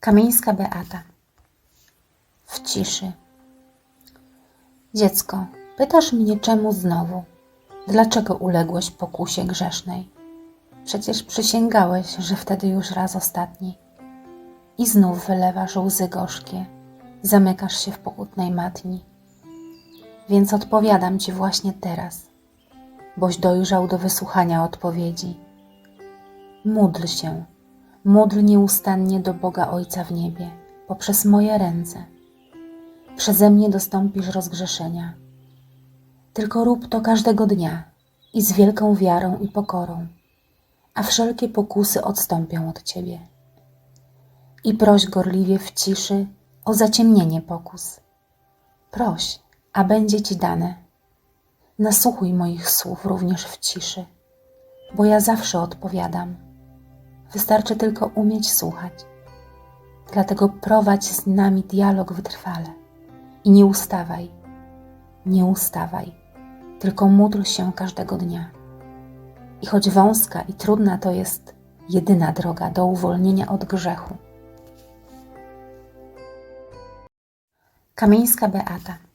Kamieńska Beata. W ciszy. Dziecko, pytasz mnie czemu znowu? Dlaczego uległeś pokusie grzesznej? Przecież przysięgałeś, że wtedy już raz ostatni. I znów wylewasz łzy gorzkie, zamykasz się w pokutnej matni. Więc odpowiadam ci właśnie teraz, boś dojrzał do wysłuchania odpowiedzi. Módl się, módl nieustannie do Boga Ojca w niebie, poprzez moje ręce. Przeze mnie dostąpisz rozgrzeszenia. Tylko rób to każdego dnia i z wielką wiarą i pokorą, a wszelkie pokusy odstąpią od ciebie. I proś gorliwie w ciszy o zaciemnienie pokus. Proś, a będzie ci dane. Nasłuchuj moich słów również w ciszy, bo ja zawsze odpowiadam. Wystarczy tylko umieć słuchać. Dlatego prowadź z nami dialog wytrwale i nie ustawaj, nie ustawaj, tylko módl się każdego dnia. I choć wąska i trudna to jest jedyna droga do uwolnienia od grzechu. Kamieńska Beata.